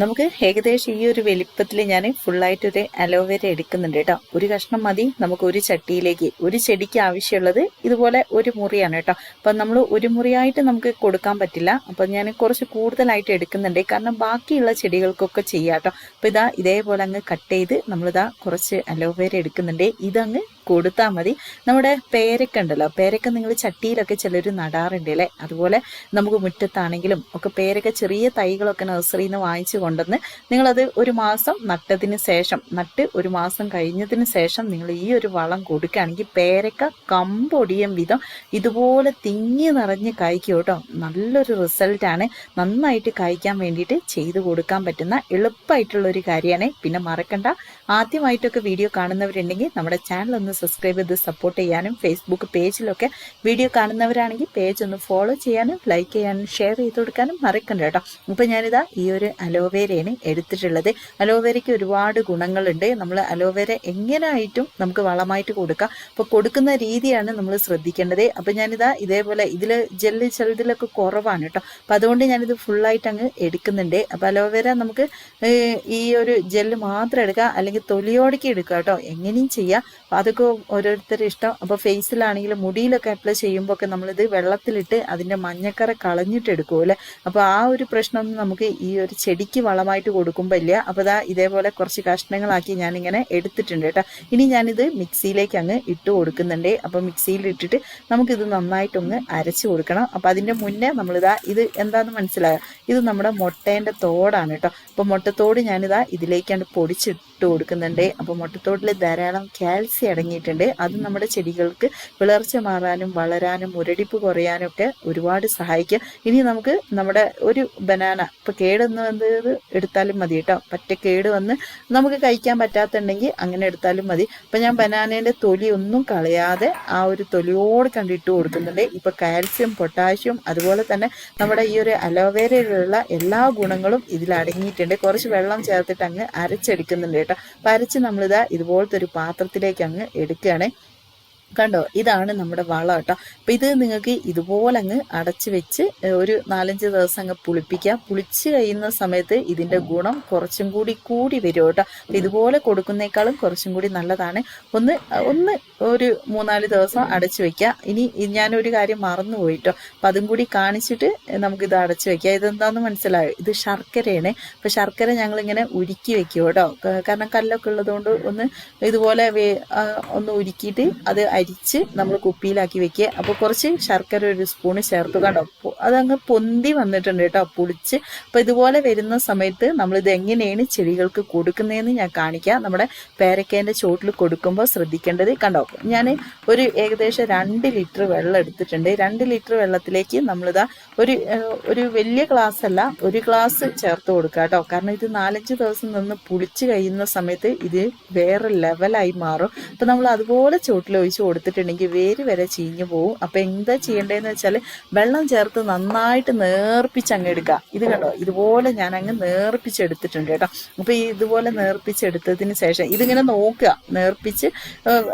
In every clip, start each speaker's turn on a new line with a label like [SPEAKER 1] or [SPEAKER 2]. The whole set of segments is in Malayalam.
[SPEAKER 1] നമുക്ക് ഏകദേശം ഈ ഒരു വലിപ്പത്തിൽ ഞാൻ ഫുള്ളായിട്ടൊരു അലോവേര എടുക്കുന്നുണ്ട് കേട്ടോ. ഒരു കഷ്ണം മതി. നമുക്ക് ഒരു ചട്ടിയിലേക്ക് ഒരു ചെടിക്ക് ആവശ്യമുള്ളത് ഇതുപോലെ ഒരു മുറിയാണ് കേട്ടോ. അപ്പം നമ്മൾ ഒരു മുറിയായിട്ട് നമുക്ക് കൊടുക്കാൻ പറ്റില്ല. അപ്പം ഞാൻ കുറച്ച് കൂടുതലായിട്ട് എടുക്കുന്നുണ്ട്. കാരണം ബാക്കിയുള്ള ചെടികൾക്കൊക്കെ ചെയ്യാം കേട്ടോ. അപ്പം ഇതാ ഇതേപോലെ അങ്ങ് കട്ട് ചെയ്ത് നമ്മളിതാ കുറച്ച് അലോവേര എടുക്കുന്നുണ്ട്. ഇതങ്ങ് കൊടുത്താൽ മതി. നമ്മുടെ പേരക്ക ഉണ്ടല്ലോ. പേരക്ക നിങ്ങൾ ചട്ടിയിലൊക്കെ ചിലർ നടാറുണ്ട് അല്ലേ? അതുപോലെ നമുക്ക് മുറ്റത്താണെങ്കിലും ഒക്കെ പേരക്ക ചെറിയ തൈകളൊക്കെ നഴ്സറിയിൽ നിന്ന് വാങ്ങിച്ചു കൊണ്ടുവന്ന് നിങ്ങളത് ഒരു മാസം നട്ടതിന് ശേഷം നട്ട് ഒരു മാസം കഴിഞ്ഞതിന് ശേഷം നിങ്ങൾ ഈ ഒരു വളം കൊടുക്കുകയാണെങ്കിൽ പേരക്ക കമ്പൊടിയും വിധം ഇതുപോലെ തിങ്ങി നിറഞ്ഞ് കായ്ക്കും കേട്ടോ. നല്ലൊരു റിസൾട്ടാണ് നന്നായിട്ട് കായ്ക്കാൻ വേണ്ടിയിട്ട് ചെയ്തു കൊടുക്കാൻ പറ്റുന്ന എളുപ്പമായിട്ടുള്ള ഒരു കാര്യമാണ്. പിന്നെ മറക്കണ്ട. ആദ്യമായിട്ടൊക്കെ വീഡിയോ കാണുന്നവരുണ്ടെങ്കിൽ നമ്മുടെ ചാനൽ ഒന്ന് സബ്സ്ക്രൈബ് ചെയ്ത് സപ്പോർട്ട് ചെയ്യാനും ഫേസ്ബുക്ക് പേജിലൊക്കെ വീഡിയോ കാണുന്നവരാണെങ്കിൽ പേജ് ഒന്ന് ഫോളോ ചെയ്യാനും ലൈക്ക് ചെയ്യാനും ഷെയർ ചെയ്ത് കൊടുക്കാനും മറക്കണ്ട കേട്ടോ. ഇപ്പം ഞാനിതാ ഈ ഒരു അലോവേരയാണ് എടുത്തിട്ടുള്ളത്. അലോവേരയ്ക്ക് ഒരുപാട് ഗുണങ്ങളുണ്ട്. നമ്മൾ അലോവേര എങ്ങനെയായിട്ടും നമുക്ക് വളമായിട്ട് കൊടുക്കാം. അപ്പോൾ കൊടുക്കുന്ന രീതിയാണ് നമ്മൾ ശ്രദ്ധിക്കേണ്ടത്. അപ്പം ഞാനിതാ ഇതേപോലെ ഇതിൽ ജെല്ല് ചിലതിലൊക്കെ കുറവാണ് കേട്ടോ. അപ്പം അതുകൊണ്ട് ഞാനിത് ഫുള്ളായിട്ട് അങ്ങ് എടുക്കുന്നുണ്ട്. അപ്പം അലോവേര നമുക്ക് ഈ ഒരു ജെല്ല് മാത്രം എടുക്കാം അല്ലെങ്കിൽ തൊലിയോടക്കി എടുക്കുക കേട്ടോ. എങ്ങനെയും ചെയ്യാം. അപ്പം അതൊക്കെ ഓരോരുത്തരുടെ ഇഷ്ടം. അപ്പോൾ ഫേസിലാണെങ്കിലും മുടിയിലൊക്കെ അപ്ലൈ ചെയ്യുമ്പോൾ ഒക്കെ നമ്മളിത് വെള്ളത്തിലിട്ട് അതിന്റെ മഞ്ഞക്കറ കളഞ്ഞിട്ട് എടുക്കുമല്ലേ? അപ്പോൾ ആ ഒരു പ്രശ്നമൊന്നും നമുക്ക് ഈ ഒരു ചെടിക്ക് വളമായിട്ട് കൊടുക്കുമ്പോൾ ഇല്ല. അപ്പോൾ ഇതാ ഇതേപോലെ കുറച്ച് കഷ്ണങ്ങളാക്കി ഞാനിങ്ങനെ എടുത്തിട്ടുണ്ട് കേട്ടോ. ഇനി ഞാനിത് മിക്സിയിലേക്ക് അങ്ങ് ഇട്ട് കൊടുക്കുന്നുണ്ട്. അപ്പോൾ മിക്സിയിൽ ഇട്ടിട്ട് നമുക്കിത് നന്നായിട്ടൊന്ന് അരച്ച് കൊടുക്കണം. അപ്പോൾ അതിന്റെ മുന്നേ നമ്മളിതാ ഇത് എന്താണെന്ന് മനസ്സിലായോ? ഇത് നമ്മുടെ മുട്ടേന്റെ തോടാണ് കേട്ടോ. അപ്പോൾ മുട്ടത്തോട് ഞാനിതാ ഇതിലേക്കാണ് പൊടിച്ചിട്ട് കൊടുക്കുന്നുണ്ട്. അപ്പോൾ മുട്ടത്തോടിൽ ധാരാളം കാൽസ്യം അടങ്ങിയിട്ടുണ്ട്. അത് നമ്മുടെ ചെടികൾക്ക് വിളർച്ച മാറാനും വളരാനും മുരടിപ്പ് കുറയാനും ഒക്കെ ഒരുപാട് സഹായിക്കും. ഇനി നമുക്ക് നമ്മുടെ ഒരു ബനാന. ഇപ്പോൾ കേടെന്ന് എടുത്താലും മതി കേട്ടോ. പറ്റ കേട് വന്ന് നമുക്ക് കഴിക്കാൻ പറ്റാത്തുണ്ടെങ്കിൽ അങ്ങനെ എടുത്താലും മതി. ഇപ്പൊ ഞാൻ ബനാനേന്റെ തൊലി ഒന്നും കളയാതെ ആ ഒരു തൊലിയോട് കണ്ടിട്ട് കൊടുക്കുന്നുണ്ട്. ഇപ്പൊ കാൽസ്യം പൊട്ടാഷ്യം അതുപോലെ തന്നെ നമ്മുടെ ഈ ഒരു അലോവേരയിലുള്ള എല്ലാ ഗുണങ്ങളും ഇതിൽ അടങ്ങിയിട്ടുണ്ട്. കുറച്ച് വെള്ളം ചേർത്തിട്ട് അങ്ങ് അരച്ചെടുക്കുന്നുണ്ട് കേട്ടോ. അപ്പൊ അരച്ച് നമ്മളിതാ ഇതുപോലത്തെ ഒരു പാത്രത്തിലേക്ക് അങ്ങ് എടുക്കുകയാണ്. കണ്ടോ? ഇതാണ് നമ്മുടെ വളം കേട്ടോ. അപ്പം ഇത് നിങ്ങൾക്ക് ഇതുപോലെ അങ്ങ് അടച്ച് വെച്ച് ഒരു നാലഞ്ച് ദിവസം അങ്ങ് പുളിപ്പിക്കാം. പുളിച്ച് കഴിയുന്ന സമയത്ത് ഇതിന്റെ ഗുണം കുറച്ചും കൂടി കൂടി വരും കേട്ടോ. ഇതുപോലെ കൊടുക്കുന്നേക്കാളും കുറച്ചും കൂടി നല്ലതാണ്. ഒന്ന് ഒന്ന് ഒരു മൂന്നാൽ ദിവസം അടച്ചു വെക്കുക ഇനി ഞാനൊരു കാര്യം മറന്നു പോയിട്ടോ അപ്പം അതും കൂടി കാണിച്ചിട്ട് നമുക്കിത് അടച്ചു വെക്കുക ഇതെന്താണെന്ന് മനസ്സിലായോ? ഇത് ശർക്കരയാണ്. അപ്പം ശർക്കര ഞങ്ങളിങ്ങനെ ഉരുക്കി വെക്കും കേട്ടോ. കാരണം കല്ലൊക്കെ ഉള്ളതുകൊണ്ട് ഒന്ന് ഇതുപോലെ ഒന്ന് ഉരുക്കിയിട്ട് അത് അരിച്ച് നമ്മൾ കുപ്പിയിലാക്കി വെക്കുക അപ്പോൾ കുറച്ച് ശർക്കര ഒരു സ്പൂൺ ചേർത്ത് കണ്ടോ? പൊ- അതങ്ങ് പൊന്തി വന്നിട്ടുണ്ട് കേട്ടോ. പുളിച്ച്. അപ്പോൾ ഇതുപോലെ വരുന്ന സമയത്ത് നമ്മളിത് എങ്ങനെയാണ് ചെടികൾക്ക് കൊടുക്കുന്നതെന്ന് ഞാൻ കാണിക്കാം. നമ്മുടെ പേരക്കേന്റെ ചോട്ടിൽ കൊടുക്കുമ്പോൾ ശ്രദ്ധിക്കേണ്ടത് കണ്ടോ? ഞാൻ ഒരു ഏകദേശം രണ്ട് ലിറ്റർ വെള്ളം എടുത്തിട്ടുണ്ട്. രണ്ട് ലിറ്റർ വെള്ളത്തിലേക്ക് നമ്മളിതാ ഒരു ഒരു വലിയ ഗ്ലാസ് അല്ല ഒരു ഗ്ലാസ് ചേർത്ത് കൊടുക്കുക കേട്ടോ കാരണം ഇത് നാലഞ്ച് ദിവസം നിന്ന് പുളിച്ച് കഴിയുന്ന സമയത്ത് ഇത് വേറെ ലെവലായി മാറും. അപ്പം നമ്മൾ അതുപോലെ ചുവട്ടിൽ ഒഴിച്ച് കൊടുത്തിട്ടുണ്ടെങ്കിൽ വേര് വരെ ചീഞ്ഞു പോകും അപ്പം എന്താ ചെയ്യേണ്ടതെന്ന് വെച്ചാൽ വെള്ളം ചേർത്ത് നന്നായിട്ട് നേർപ്പിച്ച് അങ്ങ് എടുക്കുക ഇത് കണ്ടോ? ഇതുപോലെ ഞാൻ അങ്ങ് നേർപ്പിച്ചെടുത്തിട്ടുണ്ട് കേട്ടോ അപ്പം ഇതുപോലെ നേർപ്പിച്ചെടുത്തതിന് ശേഷം ഇതിങ്ങനെ നോക്കുക. നേർപ്പിച്ച് ഏഹ്,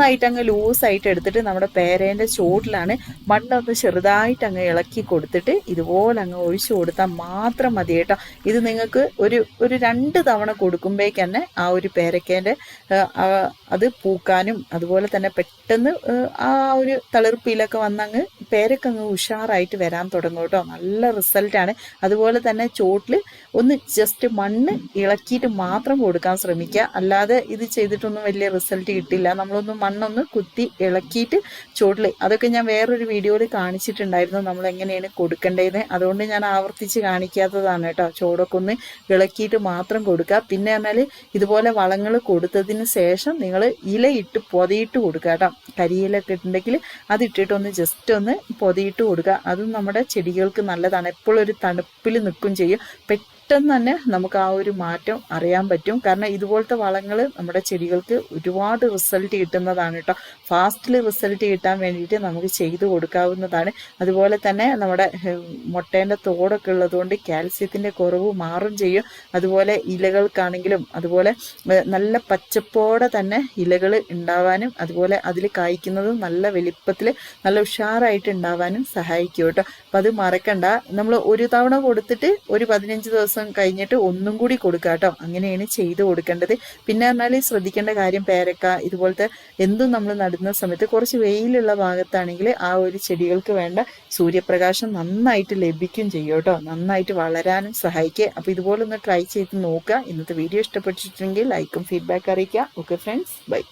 [SPEAKER 1] നന്നായിട്ട് അങ്ങ് ലൂസായിട്ട് എടുത്തിട്ട് നമ്മുടെ പേരേന്റെ ചോട്ടിലാണ് മണ്ണൊന്ന് ചെറുതായിട്ട് അങ്ങ് ഇളക്കി കൊടുത്തിട്ട് ഇതുപോലെ അങ്ങ് ഒഴിച്ചു കൊടുത്താൽ മാത്രം മതി കേട്ടോ. ഇത് നിങ്ങൾക്ക് ഒരു ഒരു രണ്ട് തവണ കൊടുക്കുമ്പോഴേക്ക് തന്നെ ആ ഒരു പേരക്കേന്റെ അത് പൂക്കാനും അതുപോലെ തന്നെ പെട്ടെന്ന് ആ ഒരു തളിർപ്പിലൊക്കെ വന്നങ്ങ് പേരക്കങ്ങ് ഉഷാറായിട്ട് വരാൻ തുടങ്ങും കേട്ടോ. നല്ല റിസൾട്ടാണ് അതുപോലെ തന്നെ ചോട്ടിൽ ഒന്ന് ജസ്റ്റ് മണ്ണ് ഇളക്കിയിട്ട് മാത്രം കൊടുക്കാൻ ശ്രമിക്കുക. അല്ലാതെ ഇത് ചെയ്തിട്ടൊന്നും വലിയ റിസൾട്ട് കിട്ടില്ല. നമ്മളൊന്ന് മണ്ണൊന്ന് കുത്തി ഇളക്കിയിട്ട് ചോട്ടിൽ അതൊക്കെ ഞാൻ വേറൊരു വീഡിയോയിൽ കാണിച്ചിട്ടുണ്ടായിരുന്നു. നമ്മൾ എങ്ങനെയാണ് കൊടുക്കേണ്ടത് അതുകൊണ്ട് ഞാൻ ആവർത്തിച്ച് കാണിക്കാത്തതാണ് കേട്ടോ. ചോടൊക്കെ ഒന്ന് ഇളക്കിയിട്ട് മാത്രം കൊടുക്കുക. പിന്നെ പറഞ്ഞാൽ ഇതുപോലെ വളങ്ങൾ കൊടുത്തതിന് ശേഷം നിങ്ങൾ ഇലയിട്ട് പൊതയിട്ട് കൊടുക്കുക കേട്ടോ. കരിയിലൊക്കെ ഇട്ടുണ്ടെങ്കിൽ അതിട്ടിട്ടൊന്ന് ജസ്റ്റ് ഒന്ന് പൊതയിട്ട് കൊടുക്കുക. അതും നമ്മുടെ ചെടികൾക്ക് നല്ലതാണ്. എപ്പോഴും ഒരു തണുപ്പിൽ നിൽക്കും ചെയ്യും. പെട്ടെന്ന് തന്നെ നമുക്ക് ആ ഒരു മാറ്റം അറിയാൻ പറ്റും. കാരണം ഇതുപോലത്തെ വളങ്ങൾ നമ്മുടെ ചെടികൾക്ക് ഒരുപാട് റിസൾട്ട് കിട്ടുന്നതാണ് കേട്ടോ. ഫാസ്റ്റിൽ റിസൾട്ട് കിട്ടാൻ വേണ്ടിയിട്ട് നമുക്ക് ചെയ്തു കൊടുക്കാവുന്നതാണ്. അതുപോലെ തന്നെ നമ്മുടെ മുട്ടേന്റെ തോടൊക്കെ ഉള്ളതുകൊണ്ട് കാൽസ്യത്തിന്റെ കുറവ് മാറും ചെയ്യും. അതുപോലെ ഇലകൾക്കാണെങ്കിലും അതുപോലെ നല്ല പച്ചപ്പോടെ തന്നെ ഇലകൾ ഉണ്ടാവാനും അതുപോലെ അതിൽ കായ്ക്കുന്നതും നല്ല വലിപ്പത്തിൽ നല്ല ഉഷാറായിട്ട് ഉണ്ടാവാനും സഹായിക്കും കേട്ടോ. അപ്പം അത് മറക്കണ്ട. നമ്മൾ ഒരു തവണ കൊടുത്തിട്ട് ഒരു പതിനഞ്ച് ദിവസം ദിവസം കഴിഞ്ഞിട്ട് ഒന്നും കൂടി കൊടുക്കുക കേട്ടോ അങ്ങനെയാണ് ചെയ്ത് കൊടുക്കേണ്ടത്. പിന്നെ പറഞ്ഞാൽ ശ്രദ്ധിക്കേണ്ട കാര്യം പേരക്ക ഇതുപോലത്തെ എന്തും നമ്മൾ നടുന്ന സമയത്ത് കുറച്ച് വെയിലുള്ള ഭാഗത്താണെങ്കിൽ ആ ഒരു ചെടികൾക്ക് വേണ്ട സൂര്യപ്രകാശം നന്നായിട്ട് ലഭിക്കും ചെയ്യും കേട്ടോ നന്നായിട്ട് വളരാനും സഹായിക്കുക. അപ്പോൾ ഇതുപോലെ ഒന്ന് ട്രൈ ചെയ്ത് നോക്കുക. ഇന്നത്തെ വീഡിയോ ഇഷ്ടപ്പെട്ടിട്ടുണ്ടെങ്കിൽ ലൈക്കും ഫീഡ്ബാക്ക് അറിയിക്കുക. Okay friends bye